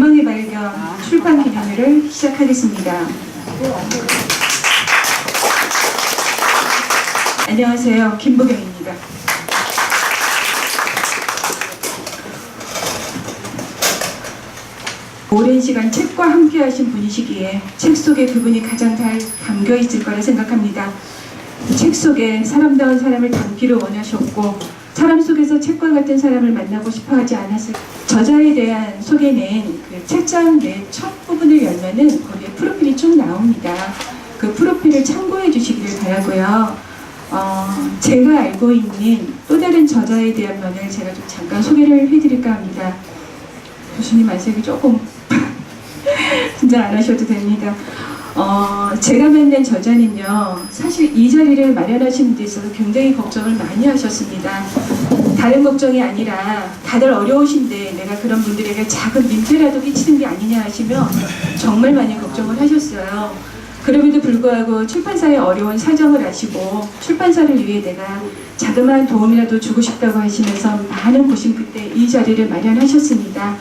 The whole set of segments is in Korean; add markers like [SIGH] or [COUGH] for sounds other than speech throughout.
희망의 발견 출판 기념회를 시작하겠습니다. 안녕하세요. 김보경입니다. 오랜 시간 책과 함께 하신 분이시기에 책 속에 그분이 가장 잘 담겨 있을 거라 생각합니다. 책 속에 사람다운 사람을 담기를 원하셨고 사람 속에서 책과 같은 사람을 만나고 싶어 하지 않았을 저자에 대한 소개는 그 책장 내 첫 부분을 열면은 거기에 프로필이 쭉 나옵니다. 그 프로필을 참고해 주시기를 바라고요. 어, 제가 알고 있는 또 다른 저자에 대한 면을 제가 좀 잠깐 소개를 해드릴까 합니다. 교수님 말씀이 조금 [LAUGHS] 긴장 안 하셔도 됩니다. 어, 제가 만난 저자는요, 사실 이 자리를 마련하시는 데 있어서 굉장히 걱정을 많이 하셨습니다. 다른 걱정이 아니라 다들 어려우신데 내가 그런 분들에게 작은 민폐라도 끼치는 게 아니냐 하시며 정말 많이 걱정을 하셨어요. 그럼에도 불구하고 출판사의 어려운 사정을 아시고 출판사를 위해 내가 자그마한 도움이라도 주고 싶다고 하시면서 많은 고심 끝에 이 자리를 마련하셨습니다.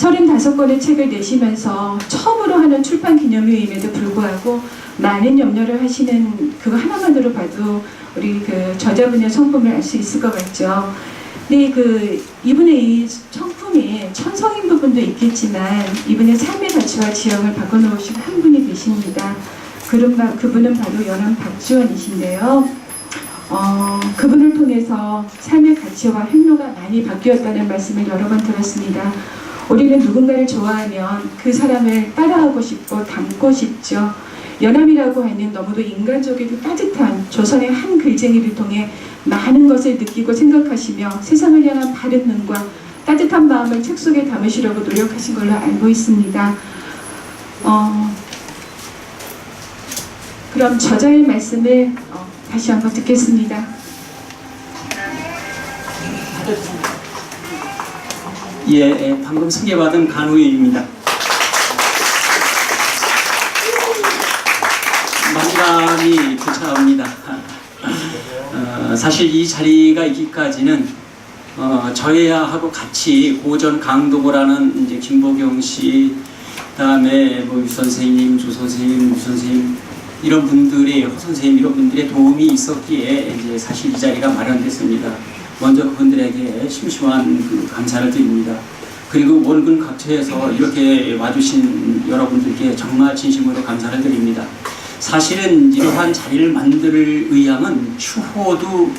35권의 책을 내시면서 처음으로 하는 출판 기념회임에도 불구하고 많은 염려를 하시는 그거 하나만으로 봐도 우리 그 저자분의 성품을 알 수 있을 것 같죠. 근데 그 이분의 이 성품이 천성인 부분도 있겠지만 이분의 삶의 가치와 지형을 바꿔놓으신 한 분이 계십니다. 바, 그분은 바로 연암 박지원이신데요. 어, 그분을 통해서 삶의 가치와 행로가 많이 바뀌었다는 말씀을 여러 번 들었습니다. 우리는 누군가를 좋아하면 그 사람을 따라하고 싶고 닮고 싶죠. 연암이라고 하는 너무도 인간적이고 따뜻한 조선의 한 글쟁이를 통해 많은 것을 느끼고 생각하시며 세상을 향한 바른 눈과 따뜻한 마음을 책 속에 담으시려고 노력하신 걸로 알고 있습니다. 어, 그럼 저자의 말씀을 어, 다시 한번 듣겠습니다. 예, 예, 방금 소개받은 간우입니다. 만감이 교차합니다. [LAUGHS] 어, 사실 이 자리가 있기까지는 어, 저야 하고 같이 고전 강도고라는 이제 김보경 씨, 그다음에 뭐 유 선생님, 조 선생님, 유 선생님 이런 분들의 허 선생님 이런 분들의 도움이 있었기에 이제 사실 이 자리가 마련됐습니다. 먼저 그분들에게 심심한 그 감사를 드립니다. 그리고 원근 각처에서 이렇게 와주신 여러분들께 정말 진심으로 감사를 드립니다. 사실은 이러한 자리를 만들 의향은 추호도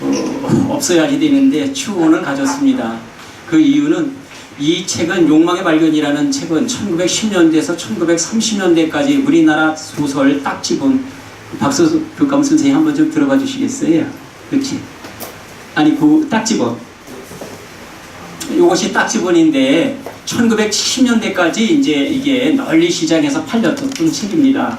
어, 없어야지 되는데 추호는 가졌습니다. 그 이유는 이 책은 욕망의 발견이라는 책은 1910년대에서 1930년대까지 우리나라 소설 딱 집은 박수 교감 선생님 한번 좀 들어봐 주시겠어요? 그렇지? 아니 그 딱지번 이것이 딱지번인데 1970년대까지 이제 이게 널리 시장에서 팔렸던 책입니다.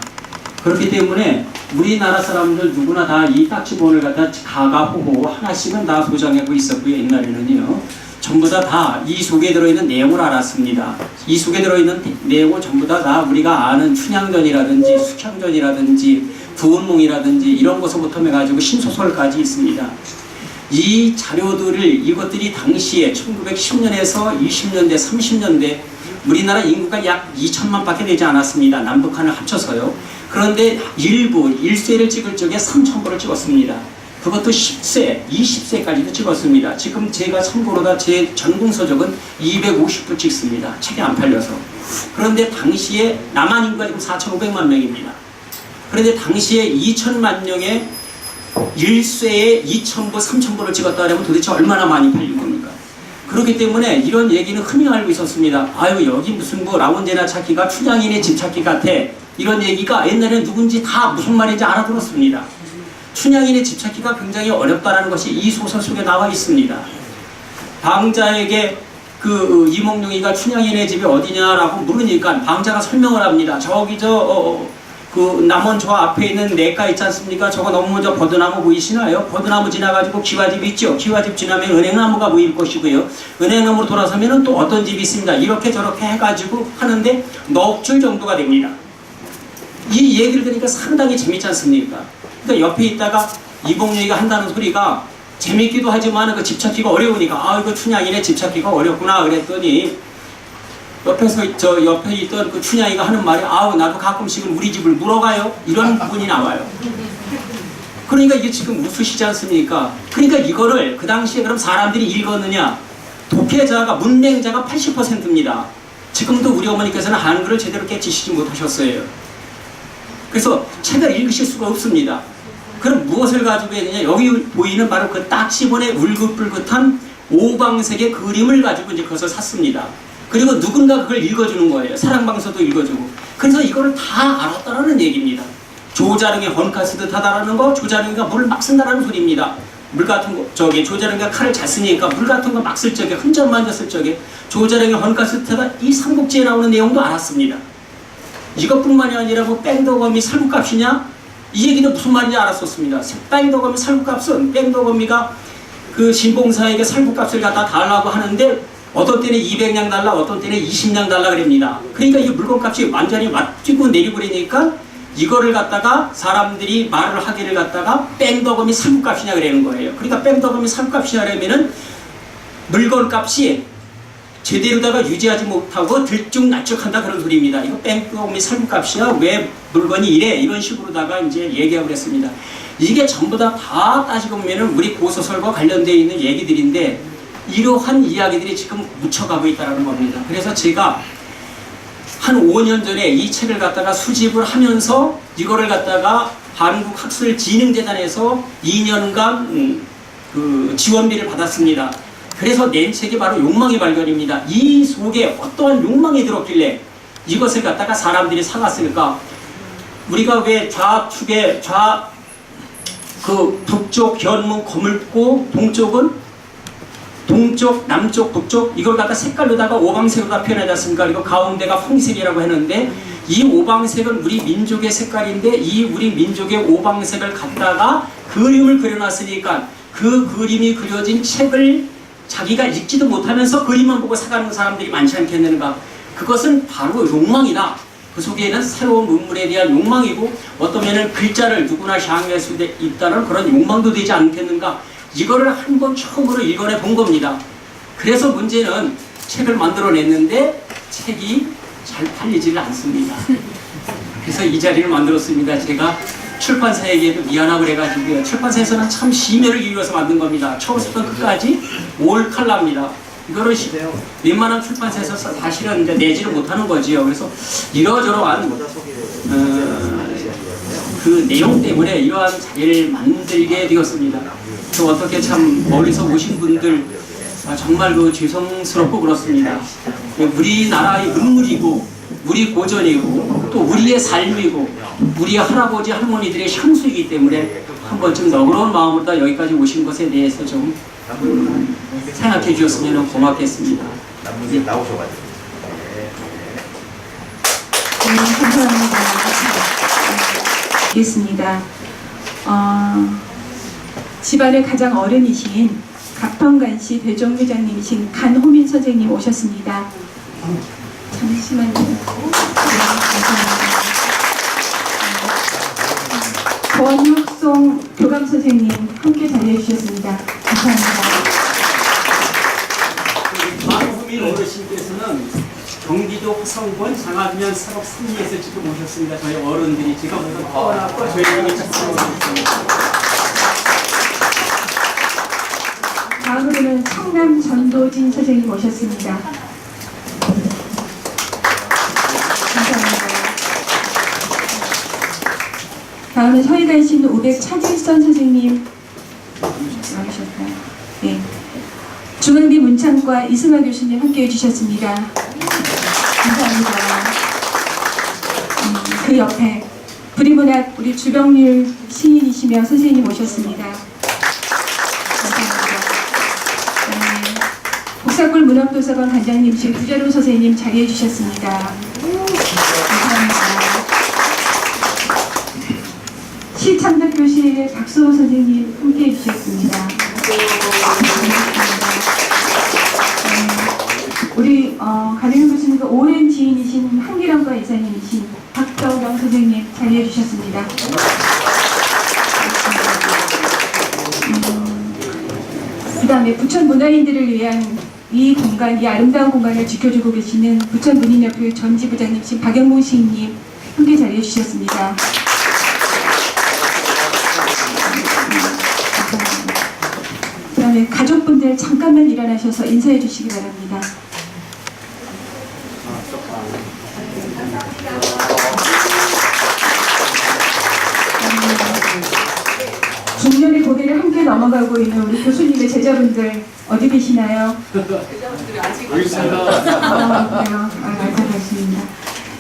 그렇기 때문에 우리나라 사람들 누구나 다 이 딱지본을 갖다 가가호호 하나씩은 다 소장하고 있었고요 옛날에는요 전부 다 다 이 속에 들어있는 내용을 알았습니다. 이 속에 들어있는 내용을 전부 다 다 우리가 아는 춘향전이라든지 숙향전이라든지 부운몽이라든지 이런 것부터 해가지고 신소설까지 있습니다. 이 자료들을 이것들이 당시에 1910년에서 20년대, 30년대 우리나라 인구가 약 2천만 밖에 되지 않았습니다. 남북한을 합쳐서요. 그런데 일부 1쇄를 찍을 적에 3천 부를 찍었습니다. 그것도 10세, 20세까지도 찍었습니다. 지금 제가 참고로 다 제 전공서적은 250부 찍습니다. 책이 안 팔려서. 그런데 당시에 남한 인구가 지금 4,500만 명입니다. 그런데 당시에 2천만 명의 1쇄에 2,000부, 3,000부를 찍었다 그러면 도대체 얼마나 많이 팔린 겁니까? 그렇기 때문에 이런 얘기는 흔히 알고 있었습니다. 아유 여기 무슨 뭐 라운제나 찾기가 춘향인의 집 찾기 같아. 이런 얘기가 옛날에 누군지 다 무슨 말인지 알아들었습니다. 춘향인의 집 찾기가 굉장히 어렵다는 것이 이 소설 속에 나와 있습니다. 방자에게 그 이몽룡이가 춘향인의 집이 어디냐라고 물으니까 방자가 설명을 합니다. 저기 저 어, 그 남원 저 앞에 있는 내가 있지 않습니까? 저거 너무 저 버드나무 보이시나요? 버드나무 지나가지고 기와집 있죠? 기와집 지나면 은행나무가 보일 것이고요. 은행나무로 돌아서면 또 어떤 집이 있습니다. 이렇게 저렇게 해가지고 하는데 넉 줄 정도가 됩니다. 이 얘기를 들으니까 상당히 재밌지 않습니까? 그러니까 옆에 있다가 이봉룡이가 한다는 소리가 재밌기도 하지만 그 집 찾기가 어려우니까 아 이거 춘향이네 집 찾기가 어렵구나 그랬더니 옆에서 저 옆에 있던 그 춘향이가 하는 말이 아우 나도 가끔씩은 우리 집을 물어가요 이런 부분이 나와요. 그러니까 이게 지금 우수시지 않습니까? 그러니까 이거를 그 당시에 그럼 사람들이 읽었느냐? 독해자가 문맹자가 80%입니다. 지금도 우리 어머니께서는 한글을 제대로 깨치시지 못하셨어요. 그래서 책을 읽으실 수가 없습니다. 그럼 무엇을 가지고 했느냐? 여기 보이는 바로 그 딱지본의 울긋불긋한 오방색의 그림을 가지고 이제 그것을 샀습니다. 그리고 누군가 그걸 읽어주는 거예요. 사랑방서도 읽어주고. 그래서 이거를 다 알았다라는 얘기입니다. 조자룡의 헌카 쓰듯 하다라는 거, 조자룡이가 물을 막 쓴다라는 소리입니다. 물 같은 거, 저기 조자룡이가 칼을 잘 쓰니까 물 같은 거 막 쓸 적에, 흔적 만졌을 적에 조자룡의 헌카 쓰듯 하다 이 삼국지에 나오는 내용도 알았습니다. 이것뿐만이 아니라 뭐 뺑덕어미 살구값이냐? 이 얘기도 무슨 말인지 알았었습니다. 뺑덕어미 살구값은 뺑덕어미가 그 신봉사에게 살구값을 갖다 달라고 하는데 어떤 때는 200냥 달라 어떤 때는 20냥 달라 그럽니다. 그러니까 이 물건값이 완전히 맞뛰고 내리고 그러니까 이거를 갖다가 사람들이 말을 하기를 갖다가 뺑덕어미 살구값이냐 그러는 거예요. 그러니까 뺑덕어미 살구값이냐 그러면은 물건값이 제대로다가 유지하지 못하고 들쭉날쭉한다 그런 소리입니다. 이거 뺑뺑이 살구값이야 왜 물건이 이래 이런 식으로다가 이제 얘기하고 그랬습니다. 이게 전부 다 다 따지고 보면은 우리 고소설과 관련되어 있는 얘기들인데 이러한 이야기들이 지금 묻혀가고 있다는 겁니다. 그래서 제가 한 5년 전에 이 책을 갖다가 수집을 하면서 이거를 갖다가 한국학술진흥재단에서 2년간 음, 그 지원비를 받았습니다. 그래서 낸 책이 바로 욕망의 발견입니다. 이 속에 어떠한 욕망이 들었길래 이것을 갖다가 사람들이 사갔을까? 우리가 왜 좌측에 좌, 그 북쪽 견문 거물고 동쪽은 동쪽, 남쪽, 북쪽 이걸 갖다 색깔로다가 오방색으로 표현하지 않습니까? 그리고 가운데가 홍색이라고 했는데 이 오방색은 우리 민족의 색깔인데 이 우리 민족의 오방색을 갖다가 그림을 그려놨으니까 그 그림이 그려진 책을 자기가 읽지도 못하면서 그림만 보고 사가는 사람들이 많지 않겠는가? 그것은 바로 욕망이다. 그 속에는 새로운 문물에 대한 욕망이고 어떠면은 글자를 누구나 향유할 수 있다는 그런 욕망도 되지 않겠는가? 이거를 한 번 처음으로 읽어내 본 겁니다. 그래서 문제는 책을 만들어냈는데 책이 잘 팔리지를 않습니다. 그래서 이 자리를 만들었습니다. 제가 출판사에게도 미안하고 그래가지고요. 출판사에서는 참 심혈을 기울여서 만든 겁니다. 처음부터 끝까지 올 칼라입니다. 이거를 시- 웬만한 출판사에서 사- 사실은 이제 내지를 못하는 거지요. 그래서 이러저러한 어, 그 내용 때문에 이러한 자리를 만들게 되었습니다. 또 어떻게 참 멀리서 오신 분들 아, 정말 그 죄송스럽고 그렇습니다. 우리 나라의 문물이고 우리 고전이고 또 우리의 삶이고 우리의 할아버지 할머니들의 향수이기 때문에 한 번쯤 너그러운 마음으로 다 여기까지 오신 것에 대해서 좀 음, 생각해 주셨으면 고맙겠습니다. 남분이 나오셔가지고. 네, 감사합니다. 알겠습니다. 어, 집안의 가장 어른이신 갑평간시 대종회장님이신 간호민 선생님 오셨습니다. 잠시만요. 네, 감사합니다. 권육송 교감 선생님 함께 자리해 주셨습니다. 감사합니다. 마루민 어르신께서는 경기도 화성군 장안면 산업 3리에서 지금 오셨습니다. 저희 어른들이 지금 떠나고 저희에게 오셨습니다. 다음으로는 청남 전도진 선생님 모셨습니다. 감사합니다. 다음은 있는 500 차질선 선생님 나오셨나요? 네. 중앙대 문창과 이승화 교수님 함께해 주셨습니다. 감사합니다. 음, 그 옆에 부리문학 우리 주병률 시인이시며 선생님 오셨습니다. 네. 복사골 문학도서관 관장님이신 구자룡 선생님 자리해 주셨습니다. 감사합니다. 시참작교실 박수호 선생님 함께 해 주셨습니다. 감사합니다. 네. 우리 어, 가령 교수님과 오랜 지인이신 한기령과 이사님이신 박덕영 선생님 자리해 주셨습니다. 그 다음에 부천 문화인들을 위한 이 공간, 이 아름다운 공간을 지켜주고 계시는 부천 문인협회 전지 부장님이신 박영봉 시인님 함께 자리해 주셨습니다. 그다음에 가족분들 잠깐만 일어나셔서 인사해 주시기 바랍니다. 넘어가고 있는 우리 교수님의 제자분들 어디 계시나요? 여기 있습니다. 아, 그래요? 아, 감사합니다.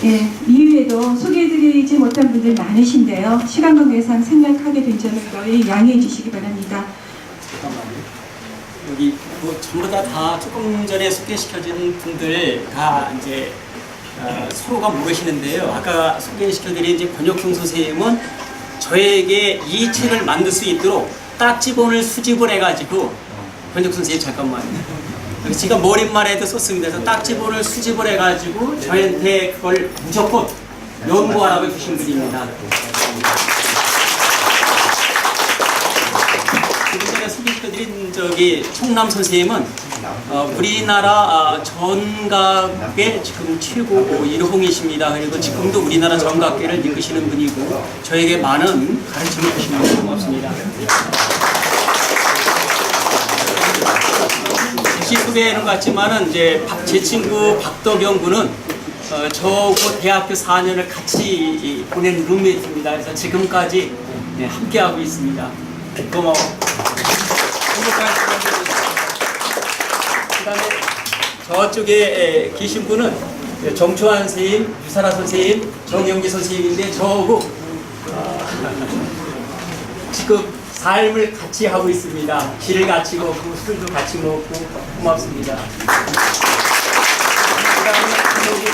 예, 이외에도 소개해드리지 못한 분들 많으신데요. 시간 관계상 생략하게 된 점을 너희 양해해 주시기 바랍니다. 여기 뭐 전부 다, 다 조금 전에 소개시켜준 분들 다 이제 어, 서로가 모르시는데요. 아까 소개시켜드린 이제 권혁중 선생님은 저에게 이 책을 만들 수 있도록 딱지본을 수집을 해가지고 권혁 선생님 잠깐만요. 여기 제가 머릿말 에도 썼습니다. 그래서 딱지본을 수집을 해가지고 저한테 그걸 무조건 연구하라고 주신 분입니다. 조금 전에 소개시켜드린 저기 총남 선생님은 어, 우리나라 아, 전각의 지금 최고 일홍이십니다. 그리고 지금도 우리나라 전각계를 이끄시는 분이고 저에게 많은 가르침을 주시면 고맙습니다. 다시 소개하는 것 같지만은 이제 박- 제 친구 박덕영 군은 어, 저하고 대학교 4년을 같이 이- 보낸 룸메이트입니다. 그래서 지금까지 네, 함께하고 있습니다. 고마워. 행복한 시간. 그다음에 저쪽에 에, 계신 분은 정초환 선생님, 유사라 선생님, 정영기 선생님인데 저하고 어, [LAUGHS] 지금 삶을 같이 하고 있습니다. 길을 같이 걷고 술도 같이 먹고 고맙습니다. 그다음에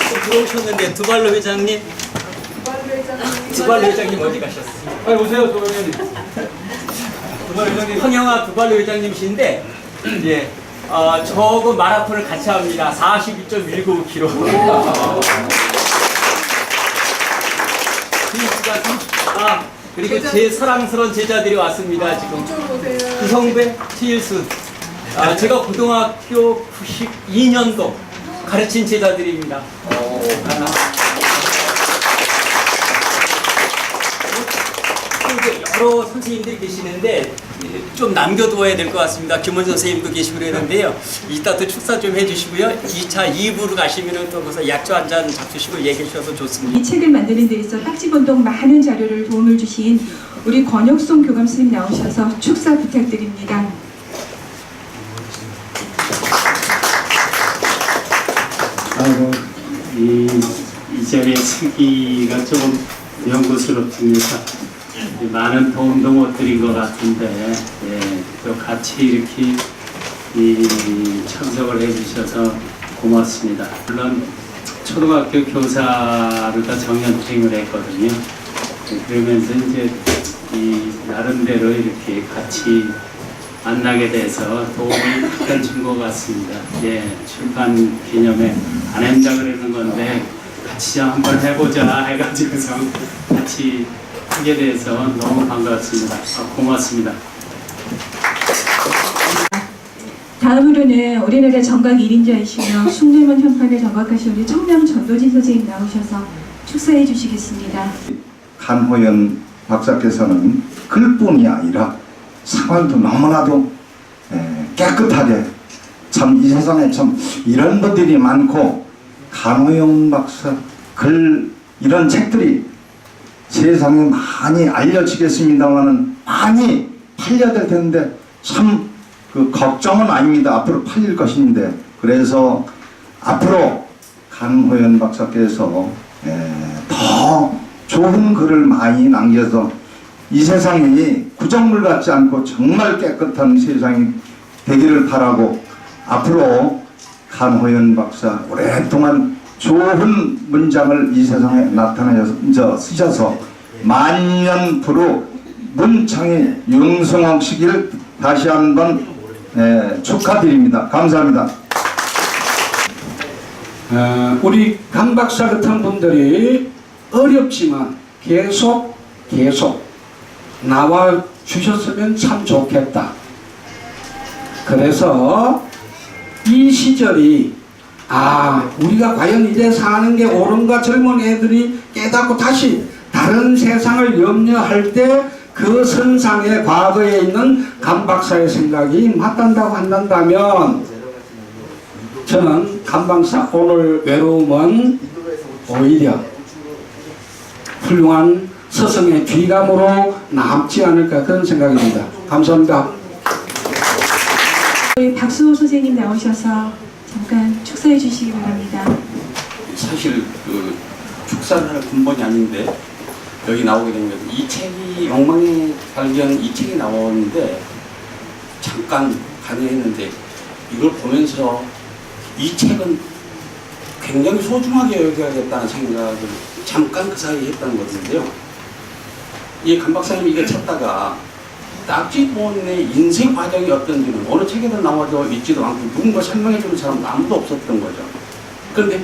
또 들어오셨는데 두발로 회장님, 두발로 회장님 어디 가셨어요? 빨리 오세요, 도련님. [LAUGHS] 도발 회장님. 황영아 두발로 회장님이신데 [CLEARS THROAT] 예. 어, 저하고 마라톤을 같이 합니다. 42.195km. 아, 그리고 제 사랑스러운 제자들이 왔습니다. 지금 이성배, 최일순. 아, 제가 고등학교 92년도 가르친 제자들입니다. 아, 또 이제 여러 선생님들이 계시는데 좀 남겨두어야 될 것 같습니다. 김원선 선생님도 계시고 그러는데요. 이따 또 축사 좀 해주시고요. 2차 2부로 가시면 또 거기서 약주 한 잔 잡수시고 얘기해 주셔서 좋습니다. 이 책을 만드는 데 있어 딱지본동 많은 자료를 도움을 주신 우리 권혁송 교감 스님 나오셔서 축사 부탁드립니다. 아이고 이 이전에 쓰기가 조금 연구스럽습니다. 많은 도움도 못 드린 것 같은데 예, 또 같이 이렇게 이 참석을 해주셔서 고맙습니다. 물론 초등학교 교사로 다 정년퇴임을 했거든요. 예, 그러면서 이제 이 나름대로 이렇게 같이 만나게 돼서 도움이 크게 준것 같습니다. 예, 출판 기념에 안 한다 그러는 건데 같이 한번 해보자 해가지고서 같이 하게 돼서 너무 반갑습니다. 아, 고맙습니다. 다음으로는 우리나라 정각 1인자이시며 숭례문 현판을 정각하신 우리 청남 전도진 선생님 나오셔서 축사해 주시겠습니다. 간호연 박사께서는 글뿐이 아니라 생활도 너무나도 에, 깨끗하게 참 이 세상에 참 이런 분들이 많고 간호연 박사 글 이런 책들이 세상에 많이 알려지겠습니다만은 많이 팔려야 될 텐데 참 그 걱정은 아닙니다. 앞으로 팔릴 것인데 그래서 앞으로 강호연 박사께서 에, 더 좋은 글을 많이 남겨서 이 세상이 구정물 같지 않고 정말 깨끗한 세상이 되기를 바라고 앞으로 강호연 박사 오랫동안 좋은 문장을 이 세상에 나타내서 쓰셔서 만년부로 문창이 융성하시기를 다시 한번 에, 축하드립니다. 감사합니다. 어, 우리 강 박사 같은 분들이 어렵지만 계속 계속 나와 주셨으면 참 좋겠다. 그래서 이 시절이 아 우리가 과연 이래 사는 게 옳은가 젊은 애들이 깨닫고 다시 다른 세상을 염려할 때 그 선상에 과거에 있는 감 박사의 생각이 맞단다고 한다면 저는 감 박사 오늘 외로움은 오히려 훌륭한 스승의 귀감으로 남지 않을까 그런 생각입니다. 감사합니다. 박수호 선생님 나오셔서 잠깐 축사해 주시기 바랍니다. 사실 그 축사를 할 근본이 아닌데 여기 나오게 된 거죠. 이 책이 욕망의 발견 이 책이 나오는데 잠깐 강의했는데 이걸 보면서 이 책은 굉장히 소중하게 여겨야겠다는 생각을 잠깐 그 사이에 했다는 것인데요. 이 감박사님 이게 찾다가 딱지본의 인생 과정이 어떤지는 어느 책에도 나와져 있지도 않고 누군가 설명해 주는 사람도 아무도 없었던 거죠. 그런데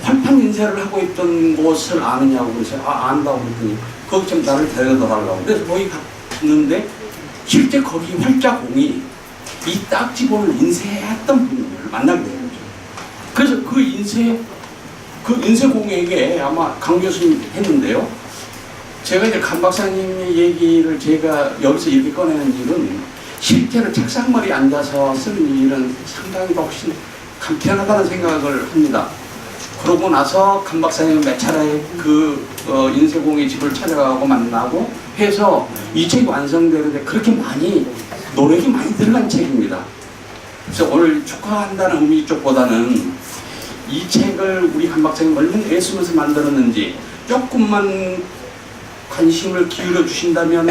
활판 인쇄를 하고 있던 곳을 아느냐고 그래서 아 안다고 그랬더니 거기 좀 나를 데려다 달라고 그래서 거기 갔는데 실제 거기 활자공이 이 딱지본을 인쇄했던 분을 만나게 된 거죠. 그래서 그 인쇄 그 인쇄공에게 아마 강 교수님 했는데요. 제가 이제 강 박사님의 얘기를 제가 여기서 이렇게 꺼내는 이유는 실제로 책상머리에 앉아서 쓰는 일은 상당히 훨씬 간편하다는 생각을 합니다. 그러고 나서 강 박사님 몇 차례 그 어, 인쇄공의 집을 찾아가고 만나고 해서 이 책이 완성되는데 그렇게 많이 노력이 많이 들어간 책입니다. 그래서 오늘 축하한다는 의미 쪽보다는 이 책을 우리 강 박사님 얼마나 애쓰면서 만들었는지 조금만 관심을 기울여 주신다면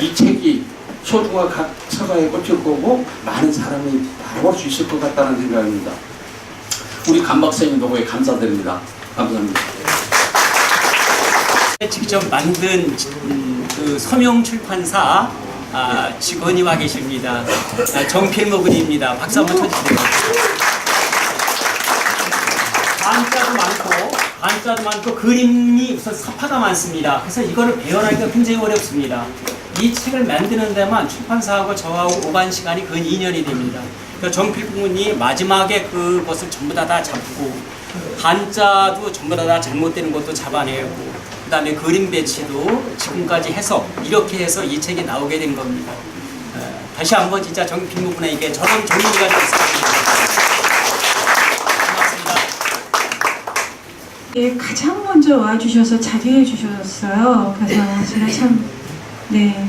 이 책이 소중한 각 서가에 꽂힐 거고 많은 사람이 알아볼 수 있을 것 같다는 생각입니다. 우리 강 박사님 노고에 감사드립니다. 감사합니다. 직접 만든 음, 그 서명 출판사 아, 직원이 와 계십니다. 아, 정필모 군입니다. 박수 한번 쳐주세요. 한자도 많고 한자도 많고 그림이 우선 서파가 많습니다. 그래서 이거를 배열하기가 굉장히 어렵습니다. 이 책을 만드는 데만 출판사하고 저하고 오간 시간이 근 2년이 됩니다. 그러니까 정필모 군이 마지막에 그것을 전부 다, 다 잡고 한자도 전부 다, 다 잘못되는 것도 잡아내고 그 다음에 그림 배치도 지금까지 해서 이렇게 해서 이 책이 나오게 된 겁니다. 어, 다시 한번 진짜 정필모 군에게 저런 정리가. 고맙습니다. 예, 가장 먼저 와주셔서 자리해 주셨어요. 그래서 제가 참, 네,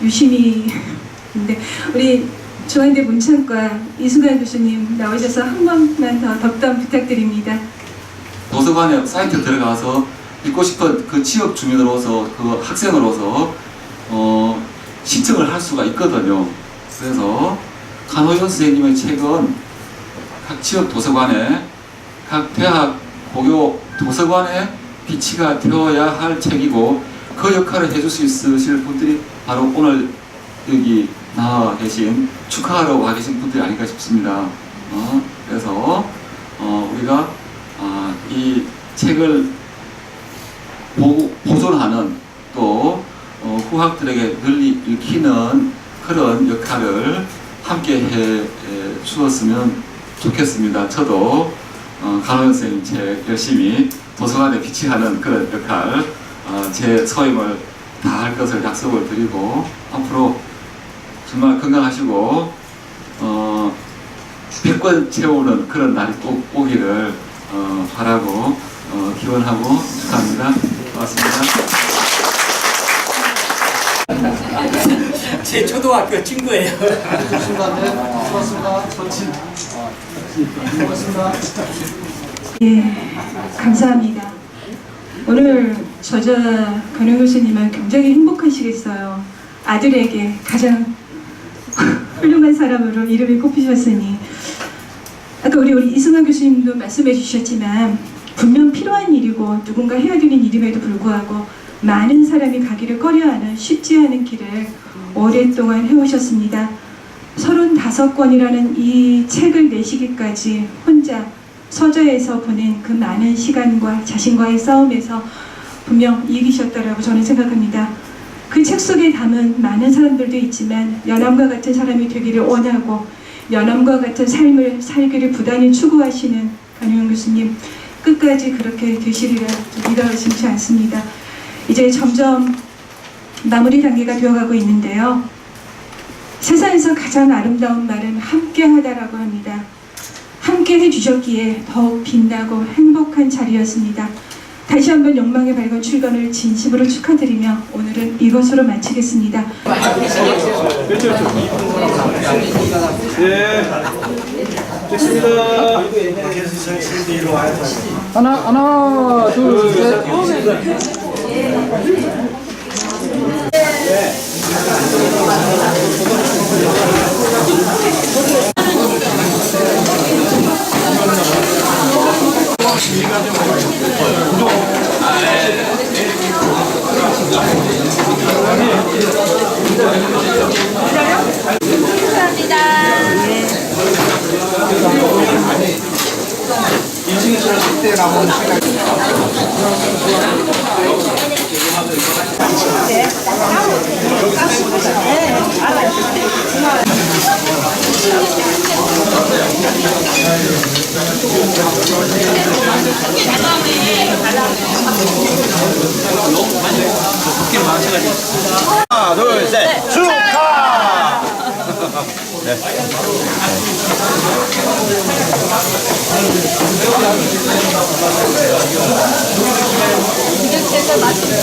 유심히. [LAUGHS] 근데 우리 중앙대 문창과 이수관 교수님 나오셔서 한 번만 더 덕담 부탁드립니다. 도서관에 사이트 들어가서 읽고 싶은 그 취업 주민으로서 그 학생으로서 어, 신청을 할 수가 있거든요. 그래서 칸호연 선생님의 책은 각 취업 도서관에 각 대학 고교 도서관에 비치가 되어야 할 책이고 그 역할을 해줄 수 있으실 분들이 바로 오늘 여기 나와 계신 축하하러 와 계신 분들이 아닐까 싶습니다. 어, 그래서 어, 우리가 아, 이 책을 보, 보존하는 또 어, 후학들에게 널리 읽히는 그런 역할을 함께 해 에, 주었으면 좋겠습니다. 저도 어, 강원 선생님 책 열심히 도서관에 비치하는 그런 역할 어, 제 소임을 다 할 것을 약속을 드리고 앞으로 정말 건강하시고 어, 100권 채우는 그런 날이 꼭 오기를 어, 바라고 어, 기원하고 축하합니다. 고맙습니다. 제 초등학교 친구예요. [LAUGHS] 예, 감사합니다. 오늘 저자 권영 교수님은 굉장히 행복하시겠어요. 아들에게 가장 [LAUGHS] 훌륭한 사람으로 이름이 꼽히셨으니 아까 우리 우리 이승환 교수님도 말씀해 주셨지만 분명 필요한 일이고 누군가 해야 되는 일임에도 불구하고 많은 사람이 가기를 꺼려하는 쉽지 않은 길을 오랫동안 해오셨습니다. 35권이라는 이 책을 내시기까지 혼자 서저에서 보낸 그 많은 시간과 자신과의 싸움에서 분명 이기셨다라고 저는 생각합니다. 그 책 속에 담은 많은 사람들도 있지만 연암과 같은 사람이 되기를 원하고 연암과 같은 삶을 살기를 부단히 추구하시는 강용 교수님 끝까지 그렇게 되시리라 믿어 의심치 않습니다. 이제 점점 마무리 단계가 되어가고 있는데요. 세상에서 가장 아름다운 말은 함께하다라고 합니다. 함께 해주셨기에 더욱 빛나고 행복한 자리였습니다. 다시 한번 욕망의 밝은 출근을 진심으로 축하드리며 오늘은 이것으로 마치겠습니다. 예. 됐습니다. 하나 하나 둘 셋. 하나, 둘, 셋. 축하! 제가 맛있는